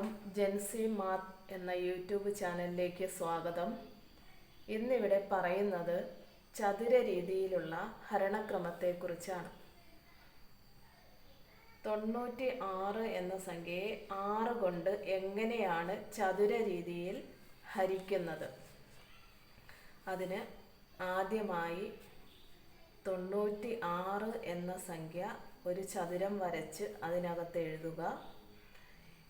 എല്ലാവർക്കും ജെൻസി മാത് എന്ന യൂട്യൂബ് ചാനലിലേക്ക് സ്വാഗതം. ഇന്നിവിടെ പറയുന്നത് ചതുര രീതിയിലുള്ള ഹരണക്രമത്തെക്കുറിച്ചാണ്. തൊണ്ണൂറ്റി ആറ് എന്ന സംഖ്യയെ ആറ് കൊണ്ട് എങ്ങനെയാണ് ചതുര രീതിയിൽ ഹരിക്കുന്നത്? അതിന് ആദ്യമായി തൊണ്ണൂറ്റി ആറ് എന്ന സംഖ്യ ഒരു ചതുരം വരച്ച് അതിനകത്ത് എഴുതുക.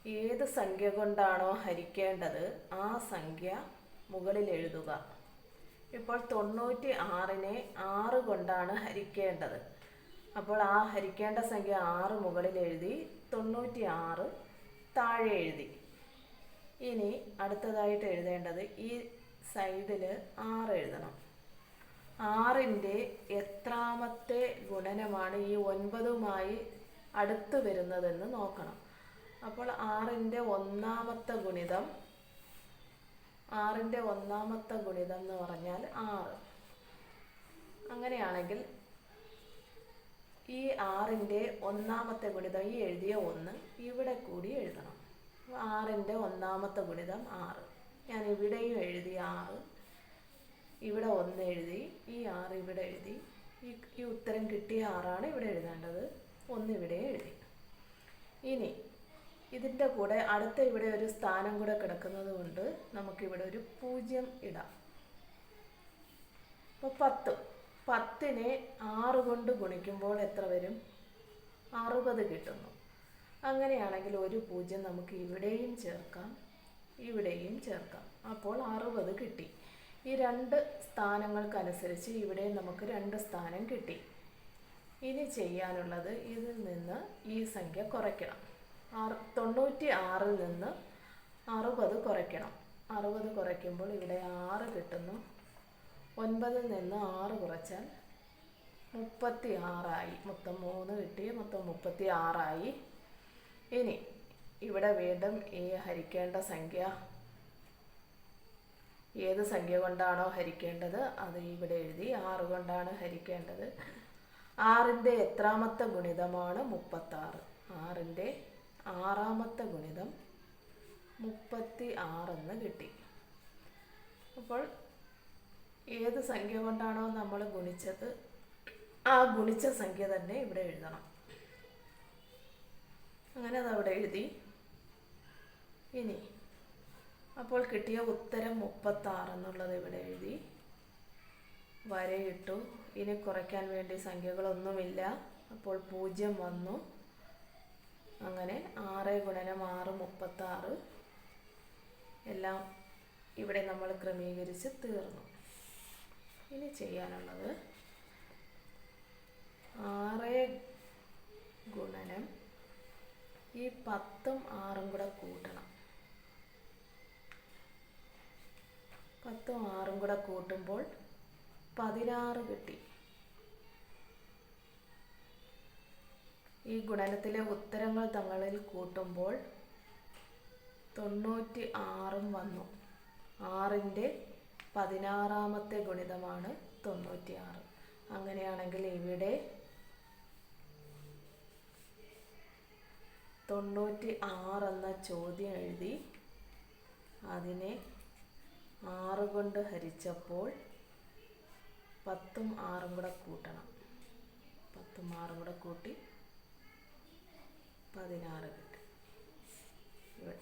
ഏത് സംഖ്യ കൊണ്ടാണോ ഹരിക്കേണ്ടത് ആ സംഖ്യ മുകളിൽ എഴുതുക. ഇപ്പോൾ തൊണ്ണൂറ്റി ആറിനെ ആറ് കൊണ്ടാണ് ഹരിക്കേണ്ടത്. അപ്പോൾ ആ ഹരിക്കേണ്ട സംഖ്യ ആറ് മുകളിൽ എഴുതി തൊണ്ണൂറ്റി ആറ് താഴെ എഴുതി. ഇനി അടുത്തതായിട്ട് എഴുതേണ്ടത് ഈ സൈഡിൽ ആറ് എഴുതണം. ആറിന്റെ എത്രാമത്തെ ഗുണനമാണ് ഈ ഒൻപതുമായി അടുത്ത് വരുന്നതെന്ന് നോക്കണം. അപ്പോൾ ആറിന്റെ ഒന്നാമത്തെ ഗുണിതം ആറിന്റെ ഒന്നാമത്തെ ഗുണിതം എന്ന് പറഞ്ഞാൽ ആറ്. അങ്ങനെയാണെങ്കിൽ ഈ ആറിന്റെ ഒന്നാമത്തെ ഗുണിതം ഈ എഴുതിയ ഒന്ന് ഇവിടെ കൂടി എഴുതണം. ആറിന്റെ ഒന്നാമത്തെ ഗുണിതം ആറ്. ഞാൻ ഇവിടെയും എഴുതി ആറ് ഇവിടെ ഒന്ന് എഴുതി ഈ ആറ് ഇവിടെ എഴുതി. ഈ ഈ ഉത്തരം കിട്ടിയ ആറാണ് ഇവിടെ എഴുതേണ്ടത്. ഒന്ന് ഇവിടെ എഴുതി. ഇനി ഇതിന്റെ കൂടെ അടുത്ത ഇവിടെ ഒരു സ്ഥാനം കൂടെ കിടക്കുന്നത് കൊണ്ട് നമുക്കിവിടെ ഒരു പൂജ്യം ഇടാം. അപ്പോൾ പത്ത്. പത്തിനെ ആറ് കൊണ്ട് ഗുണിക്കുമ്പോൾ എത്ര വരും? അറുപത് കിട്ടുന്നു. അങ്ങനെയാണെങ്കിൽ ഒരു പൂജ്യം നമുക്ക് ഇവിടെയും ചേർക്കാം ഇവിടെയും ചേർക്കാം. അപ്പോൾ അറുപത് കിട്ടി. ഈ രണ്ട് സ്ഥാനങ്ങൾക്കനുസരിച്ച് ഇവിടെ നമുക്ക് രണ്ട് സ്ഥാനം കിട്ടി. ഇനി ചെയ്യാനുള്ളത് ഇതിൽ നിന്ന് ഈ സംഖ്യ കുറയ്ക്കണം. ആറ് തൊണ്ണൂറ്റി ആറിൽ നിന്ന് അറുപത് കുറയ്ക്കണം. അറുപത് കുറയ്ക്കുമ്പോൾ ഇവിടെ ആറ് കിട്ടുന്നു. ഒൻപതിൽ നിന്ന് ആറ് കുറച്ചാൽ മുപ്പത്തി ആറായി മൊത്തം മൂന്ന് കിട്ടി മൊത്തം മുപ്പത്തി ആറായി ഇനി ഇവിടെ വീണ്ടും ഈ ഹരിക്കേണ്ട സംഖ്യ ഏത് സംഖ്യ കൊണ്ടാണോ ഹരിക്കേണ്ടത്? അത് ഇവിടെ എഴുതി. ആറ് കൊണ്ടാണ് ഹരിക്കേണ്ടത്. ആറിന്റെ എത്രാമത്തെ ഗുണിതമാണ് മുപ്പത്താറ്. ആറിന്റെ ആറാമത്തെ ഗുണിതം മുപ്പത്തി ആറെന്ന് കിട്ടി. അപ്പോൾ ഏത് സംഖ്യ കൊണ്ടാണോ നമ്മൾ ഗുണിച്ചത് ആ ഗുണിച്ച സംഖ്യ തന്നെ ഇവിടെ എഴുതണം. അങ്ങനെ അതവിടെ എഴുതി. ഇനി അപ്പോൾ കിട്ടിയ ഉത്തരം മുപ്പത്താറ് എന്നുള്ളത് ഇവിടെ എഴുതി. വരയിട്ടു. ഇനി കുറയ്ക്കാൻ വേണ്ടി സംഖ്യകളൊന്നുമില്ല. അപ്പോൾ പൂജ്യം വന്നു. അങ്ങനെ ആറ് ഗുണനം ആറ് മുപ്പത്താറ്. എല്ലാം ഇവിടെ നമ്മൾ ക്രമീകരിച്ച് തീർന്നു. ഇനി ചെയ്യാനുള്ളത് ആറ് ഗുണനം ഈ പത്തും ആറും കൂടെ കൂട്ടണം. പത്തും ആറും കൂടെ കൂട്ടുമ്പോൾ പതിനാറ് കിട്ടി. ഈ ഗുണനത്തിലെ ഉത്തരങ്ങൾ തങ്ങളിൽ കൂട്ടുമ്പോൾ തൊണ്ണൂറ്റി ആറും വന്നു. ആറിന്റെ പതിനാറാമത്തെ ഗുണിതമാണ് തൊണ്ണൂറ്റി ആറ് അങ്ങനെയാണെങ്കിൽ ഇവിടെ തൊണ്ണൂറ്റി എന്ന ചോദ്യം എഴുതി അതിനെ ആറ് കൊണ്ട് ഹരിച്ചപ്പോൾ പത്തും ആറും കൂടെ കൂട്ടണം. പത്തും ആറും കൂടെ കൂട്ടി പതിനാറ് കിട്ടും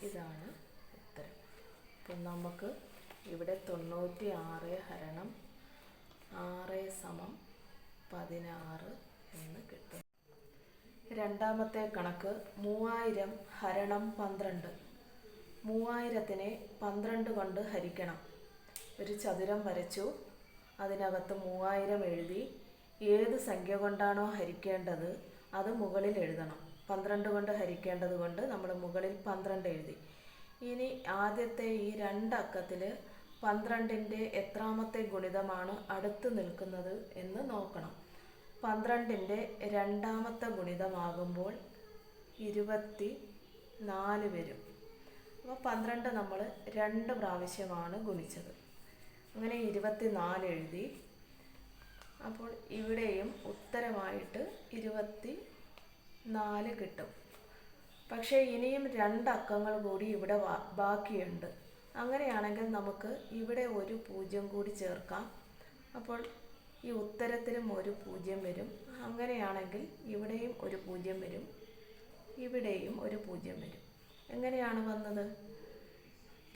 ഇതാണ് ഉത്തരം. അപ്പം നമുക്ക് ഇവിടെ തൊണ്ണൂറ്റി ആറ് ഹരണം ആറ് സമം പതിനാറ് എന്ന് കിട്ടും. രണ്ടാമത്തെ കണക്ക് മൂവായിരം ഹരണം പന്ത്രണ്ട്. മൂവായിരത്തിനെ പന്ത്രണ്ട് കൊണ്ട് ഹരിക്കണം. ഒരു ചതുരം വരച്ചു. അതിനകത്ത് മൂവായിരം എഴുതി. ഏത് സംഖ്യ കൊണ്ടാണോ ഹരിക്കേണ്ടത് അത് മുകളിൽ എഴുതണം. പന്ത്രണ്ട് കൊണ്ട് ഹരിക്കേണ്ടത് കൊണ്ട് നമ്മൾ മുകളിൽ പന്ത്രണ്ട് എഴുതി. ഇനി ആദ്യത്തെ ഈ രണ്ടക്കത്തിൽ പന്ത്രണ്ടിന്റെ എത്രാമത്തെ ഗുണിതമാണ് അടുത്ത് നിൽക്കുന്നത് എന്ന് നോക്കണം. പന്ത്രണ്ടിന്റെ രണ്ടാമത്തെ ഗുണിതമാകുമ്പോൾ ഇരുപത്തി നാല് വരും. അപ്പോൾ പന്ത്രണ്ട് നമ്മൾ രണ്ട് പ്രാവശ്യമാണ് ഗുണിച്ചത്. അങ്ങനെ ഇരുപത്തി നാല് എഴുതി. അപ്പോൾ ഇവിടെയും ഉത്തരമായിട്ട് ഇരുപത്തി നാല് കിട്ടും. പക്ഷേ ഇനിയും രണ്ടക്കങ്ങൾ കൂടി ഇവിടെ ബാക്കിയുണ്ട്. അങ്ങനെയാണെങ്കിൽ നമുക്ക് ഇവിടെ ഒരു പൂജ്യം കൂടി ചേർക്കാം. അപ്പോൾ ഈ ഉത്തരത്തിലും ഒരു പൂജ്യം വരും. അങ്ങനെയാണെങ്കിൽ ഇവിടെയും ഒരു പൂജ്യം വരും. ഇവിടെയും ഒരു പൂജ്യം വരും. എങ്ങനെയാണ് വന്നത്?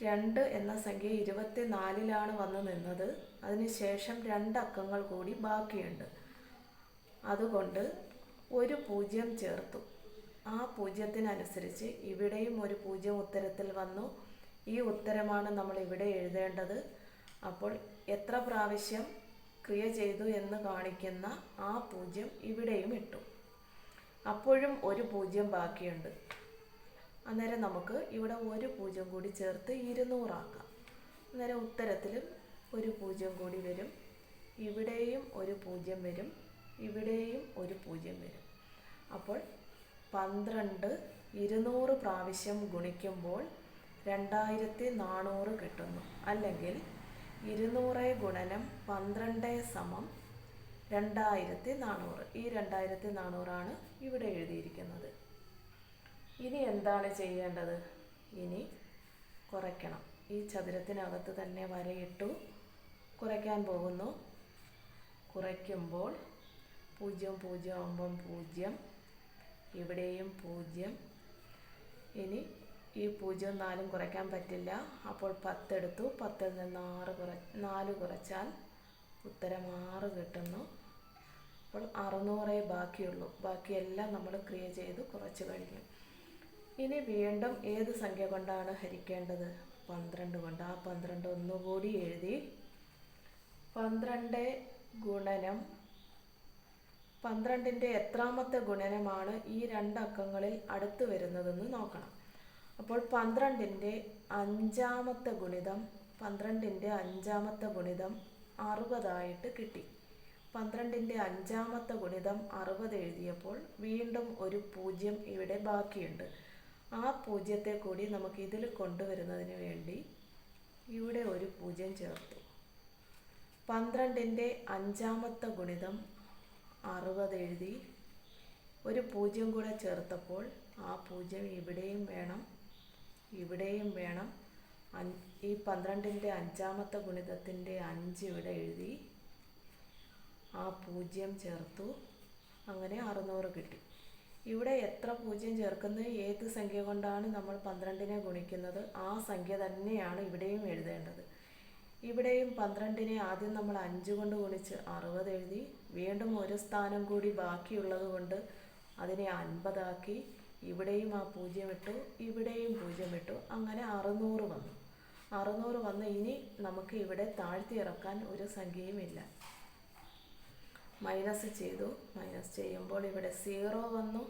രണ്ട് എന്ന സംഖ്യ ഇരുപത്തി നാലിലാണ് വന്ന് നിന്നത്. അതിനുശേഷം രണ്ടക്കങ്ങൾ കൂടി ബാക്കിയുണ്ട്. അതുകൊണ്ട് ഒരു പൂജ്യം ചേർത്തു. ആ പൂജ്യത്തിനനുസരിച്ച് ഇവിടെയും ഒരു പൂജ്യം ഉത്തരത്തിൽ വന്നു. ഈ ഉത്തരമാണ് നമ്മൾ ഇവിടെ എഴുതേണ്ടത്. അപ്പോൾ എത്ര പ്രാവശ്യം ക്രിയ ചെയ്തു എന്ന് കാണിക്കുന്ന ആ പൂജ്യം ഇവിടെയും ഇട്ടു. അപ്പോഴും ഒരു പൂജ്യം ബാക്കിയുണ്ട്. അന്നേരം നമുക്ക് ഇവിടെ ഒരു പൂജ്യം കൂടി ചേർത്ത് ഇരുന്നൂറാക്കാം. അന്നേരം ഉത്തരത്തിലും ഒരു പൂജ്യം കൂടി വരും. ഇവിടെയും ഒരു പൂജ്യം വരും. ഇവിടെയും ഒരു പൂജ്യം വരും. അപ്പോൾ പന്ത്രണ്ട് ഇരുന്നൂറ് പ്രാവശ്യം ഗുണിക്കുമ്പോൾ രണ്ടായിരത്തി നാനൂറ് കിട്ടുന്നു. അല്ലെങ്കിൽ ഇരുന്നൂറ് ഗുണനം പന്ത്രണ്ട് സമം രണ്ടായിരത്തി നാനൂറ്. ഈ രണ്ടായിരത്തി നാനൂറാണ് ഇവിടെ എഴുതിയിരിക്കുന്നത്. ഇനി എന്താണ് ചെയ്യേണ്ടത്? ഇനി കുറയ്ക്കണം. ഈ ചതുരത്തിനകത്ത് തന്നെ വരയിട്ടു കുറയ്ക്കാൻ പോകുന്നു. കുറയ്ക്കുമ്പോൾ പൂജ്യം പൂജ്യം ഒമ്പത് പൂജ്യം. ഇവിടെയും പൂജ്യം. ഇനി ഈ പൂജ്യം നാലും കുറയ്ക്കാൻ പറ്റില്ല. അപ്പോൾ പത്തെടുത്തു പത്തിൽ നിന്ന് ആറ് കുറ നാല് കുറച്ചാൽ ഉത്തരം ആറ് കിട്ടുന്നു. അപ്പോൾ അറുന്നൂറേ ബാക്കിയുള്ളൂ. ബാക്കിയെല്ലാം നമ്മൾ ക്രിയ ചെയ്ത് കുറച്ച് കഴിഞ്ഞു. ഇനി വീണ്ടും ഏത് സംഖ്യ കൊണ്ടാണ് ഹരിക്കേണ്ടത്? പന്ത്രണ്ട് കൊണ്ട്. ആ പന്ത്രണ്ട് ഒന്നുകൂടി എഴുതി. പന്ത്രണ്ട് ഗുണനം പന്ത്രണ്ടിന്റെ എത്രാമത്തെ ഗുണനമാണ് ഈ രണ്ടക്കങ്ങളിൽ അടുത്ത് വരുന്നതെന്ന് നോക്കണം. അപ്പോൾ പന്ത്രണ്ടിന്റെ അഞ്ചാമത്തെ ഗുണിതം പന്ത്രണ്ടിന്റെ അഞ്ചാമത്തെ ഗുണിതം അറുപതായിട്ട് കിട്ടി. പന്ത്രണ്ടിന്റെ അഞ്ചാമത്തെ ഗുണിതം അറുപത് എഴുതിയപ്പോൾ വീണ്ടും ഒരു പൂജ്യം ഇവിടെ ബാക്കിയുണ്ട്. ആ പൂജ്യത്തെ കൂടി നമുക്ക് ഇതിൽ കൊണ്ടുവരുന്നതിന് വേണ്ടി ഇവിടെ ഒരു പൂജ്യം ചേർത്തു. പന്ത്രണ്ടിന്റെ അഞ്ചാമത്തെ ഗുണിതം അറുപത് എഴുതി ഒരു പൂജ്യം കൂടെ ചേർത്തപ്പോൾ ആ പൂജ്യം ഇവിടെയും വേണം ഇവിടെയും വേണം. ഈ പന്ത്രണ്ടിന്റെ അഞ്ചാമത്തെ ഗുണിതത്തിന്റെ അഞ്ച് ഇവിടെ എഴുതി ആ പൂജ്യം ചേർത്തു. അങ്ങനെ അറുന്നൂറ് കിട്ടി. ഇവിടെ എത്ര പൂജ്യം ചേർക്കുന്നത്? ഏത് സംഖ്യ കൊണ്ടാണ് നമ്മൾ പന്ത്രണ്ടിനെ ഗുണിക്കുന്നത്? ആ സംഖ്യ തന്നെയാണ് ഇവിടെയും എഴുതേണ്ടത്. ഇവിടെയും പന്ത്രണ്ടിനെ ആദ്യം നമ്മൾ അഞ്ച് കൊണ്ട് ഗുണിച്ച് അറുപത് എഴുതി വീണ്ടും ഒരു സ്ഥാനം കൂടി ബാക്കിയുള്ളത് കൊണ്ട് അതിനെ അൻപതാക്കി ഇവിടെയും ആ പൂജ്യം ഇട്ടു ഇവിടെയും പൂജ്യം ഇട്ടു അങ്ങനെ അറുന്നൂറ് വന്നു. അറുന്നൂറ് വന്ന് ഇനി നമുക്ക് ഇവിടെ താഴ്ത്തി ഇറക്കാൻ ഒരു സംഖ്യയും ഇല്ല. മൈനസ് ചെയ്തു. മൈനസ് ചെയ്യുമ്പോൾ ഇവിടെ സീറോ വന്നു.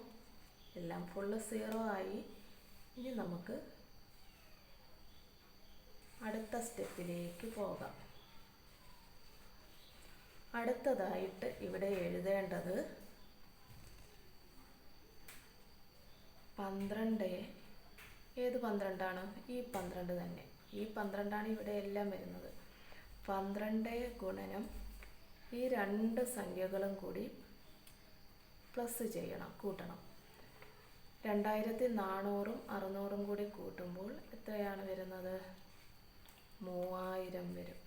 എല്ലാം ഫുള്ള് സീറോ ആയി. ഇനി നമുക്ക് അടുത്ത സ്റ്റെപ്പിലേക്ക് പോകാം. അടുത്തതായിട്ട് ഇവിടെ എഴുതേണ്ടത് പന്ത്രണ്ട്. ഏത് പന്ത്രണ്ടാണ്? ഈ പന്ത്രണ്ട് തന്നെ. ഈ പന്ത്രണ്ടാണ് ഇവിടെ എല്ലാം വരുന്നത്. പന്ത്രണ്ട് ഗുണനം ഈ രണ്ട് സംഖ്യകളും കൂടി പ്ലസ് ചെയ്യണം കൂട്ടണം. രണ്ടായിരത്തി നാനൂറും അറുന്നൂറും കൂടി കൂട്ടുമ്പോൾ എത്രയാണ് വരുന്നത് മൂവായിരം വരും ര-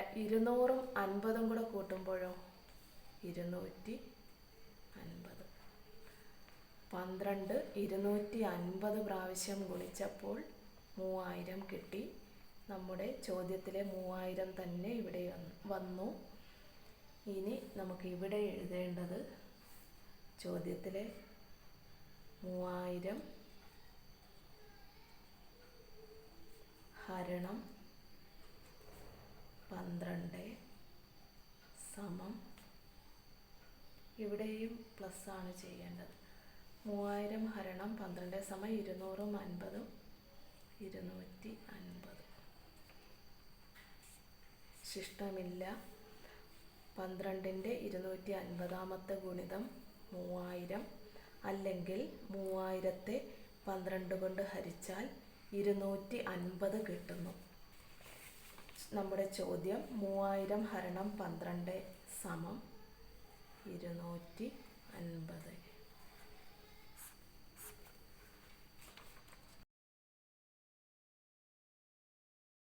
ഇരുന്നൂറും അൻപതും കൂടെ കൂട്ടുമ്പോഴോ? ഇരുന്നൂറ്റി അൻപത്. പന്ത്രണ്ട് ഇരുന്നൂറ്റി അൻപത് പ്രാവശ്യം ഗുണിച്ചപ്പോൾ മൂവായിരം കിട്ടി. നമ്മുടെ ചോദ്യത്തിലെ മൂവായിരം തന്നെ ഇവിടെ വന്ന്- ഇനി നമുക്ക് ഇവിടെ എഴുതേണ്ടത് ചോദ്യത്തിലെ മൂവായിരം ഹരണം പന്ത്രണ്ട് സമം ഇവിടെയും പ്ലസ് ആണ് ചെയ്യേണ്ടത്. മൂവായിരം ഹരണം പന്ത്രണ്ട് സമം ഇരുന്നൂറും അൻപതും ഇരുന്നൂറ്റി അൻപത്. ശിഷ്ടമില്ല. പന്ത്രണ്ടിന്റെ ഇരുന്നൂറ്റി അൻപതാമത്തെ ഗുണിതം മൂവായിരം അല്ലെങ്കിൽ മൂവായിരത്തെ പന്ത്രണ്ട് കൊണ്ട് ഹരിച്ചാൽ ഇരുന്നൂറ്റി അൻപത് കിട്ടുന്നു. നമ്മുടെ ചോദ്യം മൂവായിരം ഹരണം പന്ത്രണ്ട് സമം ഇരുന്നൂറ്റി അൻപത്.